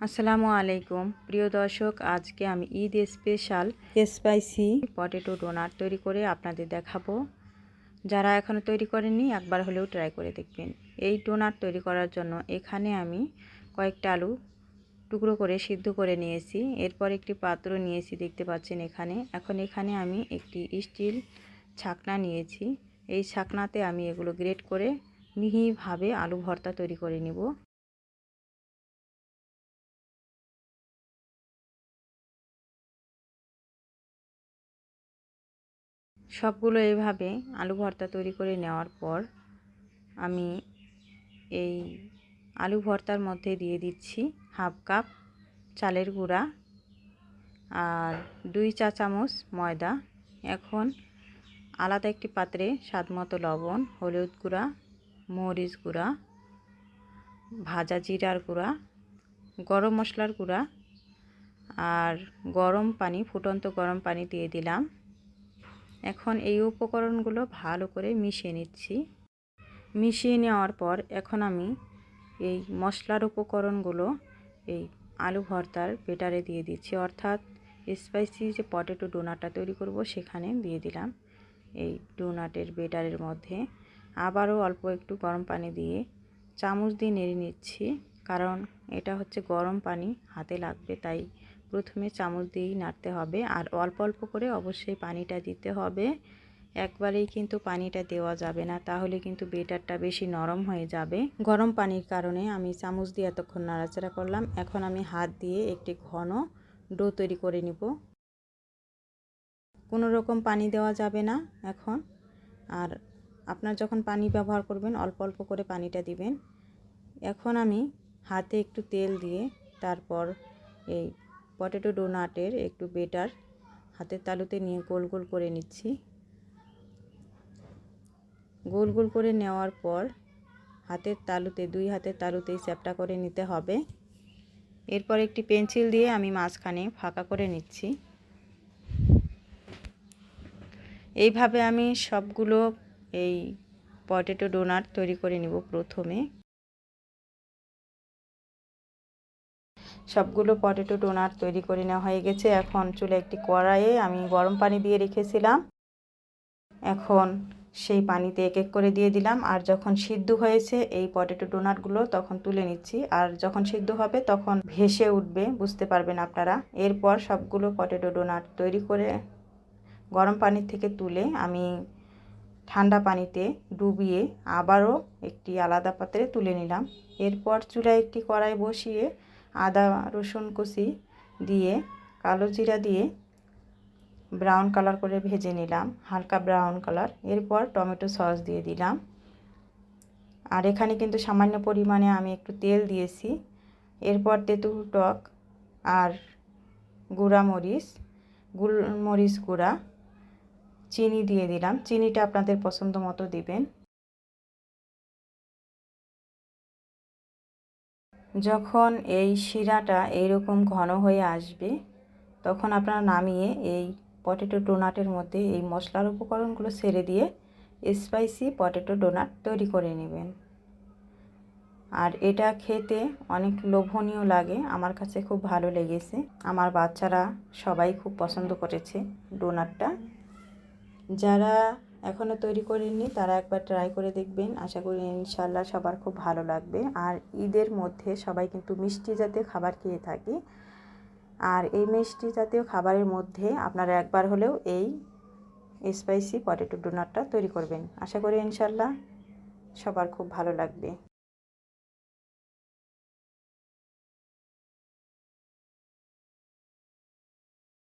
আসসালামু আলাইকুম। প্রিয় দর্শক আজকে আমি Eid special spicy potato donut তৈরি করে আপনাদের দেখাবো। যারা এখনও তৈরি করেননি একবার হলেও ট্রাই করে দেখবেন। এই ডোনাট তৈরি করার জন্য এখানে আমি কয়েকটা আলু টুকরো করে সিদ্ধ করে নিয়েছি। এরপর একটি পাত্র নিয়েছি দেখতে পাচ্ছেন এখানে। এখন এখানে আমি একটি স্টিল ছাকনা নিয়েছি। এই ছাকনাতে আমি এগুলো গ্রেট করে মিহিভাবে আলু ভর্তা তৈরি করে নিব। সবগুলো এইভাবে আলু ভর্তা তৈরি করে নেওয়ার পর আমি এই আলু ভর্তার মধ্যে দিয়ে দিচ্ছি হাফ কাপ চালের গুঁড়া আর দুই চা চামচ ময়দা। এখন আলাদা একটি পাত্রে স্বাদ মতো লবণ, হলুদ গুঁড়া, মরিচ গুঁড়া, ভাজা জিরার গুঁড়া, গরম মশলার গুঁড়া আর গরম পানি, ফুটন্ত গরম পানি দিয়ে দিলাম। এখন এই উপকরণগুলো ভালো করে মিশিয়ে নিচ্ছি। মিশিয়ে নেওয়ার পর এখন আমি এই মশলার উপকরণগুলো এই আলু ভর্তার বেটারে দিয়ে দিচ্ছি। অর্থাৎ স্পাইসি যে পটেটো ডোনাটটা তৈরি করব সেখানে দিয়ে দিলাম। এই ডোনাটের বেটারের মধ্যে আবারও অল্প একটু গরম পানি দিয়ে চামচ দিয়ে নেড়ে নিচ্ছি। কারণ এটা হচ্ছে গরম পানি হাতে লাগবে, তাই প্রথমে চামচ দিয়েই নাড়তে হবে আর অল্প অল্প করে অবশ্যই পানিটা দিতে হবে। একবারেই কিন্তু পানিটা দেওয়া যাবে না, তাহলে কিন্তু বেটারটা বেশি নরম হয়ে যাবে। গরম পানির কারণে আমি চামচ দিয়ে এতক্ষণ নাড়াচাড়া করলাম। এখন আমি হাত দিয়ে একটি ঘন ডো তৈরি করে নিব। কোনো রকম পানি দেওয়া যাবে না এখন। আর আপনার যখন পানি ব্যবহার করবেন, অল্প অল্প করে পানিটা দিবেন। এখন আমি হাতে একটু তেল দিয়ে তারপর এই পটেটো ডোনাটের একটু বেটার। হাতের তালুতে নিয়ে গোল গোল করে নিচ্ছি। গোল গোল করে নেওয়ার পর হাতের তালুতে, দুই হাতের তালুতেই চ্যাপটা করে নিতে হবে। এরপর একটি পেন্সিল দিয়ে আমি মাঝখানে ফাঁকা করে নিচ্ছি। এইভাবে আমি সবগুলো এই পটেটো ডোনাট তৈরি করে নিব প্রথমে। সবগুলো পটেটো ডোনাট তৈরি করে নেওয়া হয়ে গেছে। এখন চুলে একটি কড়াইয়ে আমি গরম পানি দিয়ে রেখেছিলাম। এখন সেই পানিতে এক এক করে দিয়ে দিলাম। আর যখন সিদ্ধ হয়েছে এই পটেটো ডোনাটগুলো তখন তুলে নিচ্ছি। আর যখন সিদ্ধ হবে তখন ভেসে উঠবে, বুঝতে পারবেন আপনারা। এরপর সবগুলো পটেটো ডোনাট তৈরি করে গরম পানির থেকে তুলে আমি ঠান্ডা পানিতে ডুবিয়ে আবারও একটি আলাদা পাত্রে তুলে নিলাম। এরপর চুলায় একটি কড়াই বসিয়ে আদা, রসুন কুচি দিয়ে, কালো জিরা দিয়ে ব্রাউন কালার করে ভেজে নিলাম, হালকা ব্রাউন কালার এরপর টমেটো সস দিয়ে দিলাম। আর এখানে কিন্তু সামান্য পরিমাণে আমি একটু তেল দিয়েছি। এরপর তেঁতুল টক আর গুঁড়া মরিচ গুলমরিচ গুঁড়া, চিনি দিয়ে দিলাম। চিনিটা আপনাদের পছন্দ মতো দিবেন। যখন এই শিরাটা এইরকম ঘন হয়ে আসবে, তখন আপনারা নামিয়ে এই পটেটো ডোনাটের মধ্যে এই মশলার উপকরণগুলো ছেড়ে দিয়ে স্পাইসি পটেটো ডোনাট তৈরি করে নেবেন। আর এটা খেতে অনেক লোভনীয় লাগে, আমার কাছে খুব ভালো লেগেছে। আমার বাচ্চারা সবাই খুব পছন্দ করেছে ডোনাটটা যারা এখনও তৈরি করেননি, তারা একবার ট্রাই করে দেখবেন। আশা করি ইনশাল্লাহ সবার খুব ভালো লাগবে। আর ঈদের মধ্যে সবাই কিন্তু মিষ্টি জাতীয় খাবার খেয়ে থাকি। আর এই মিষ্টি জাতীয় খাবারের মধ্যে আপনারা একবার হলেও এই স্পাইসি পটেটো ডোনারটা তৈরি করবেন। আশা করি ইনশাল্লাহ সবার খুব ভালো লাগবে।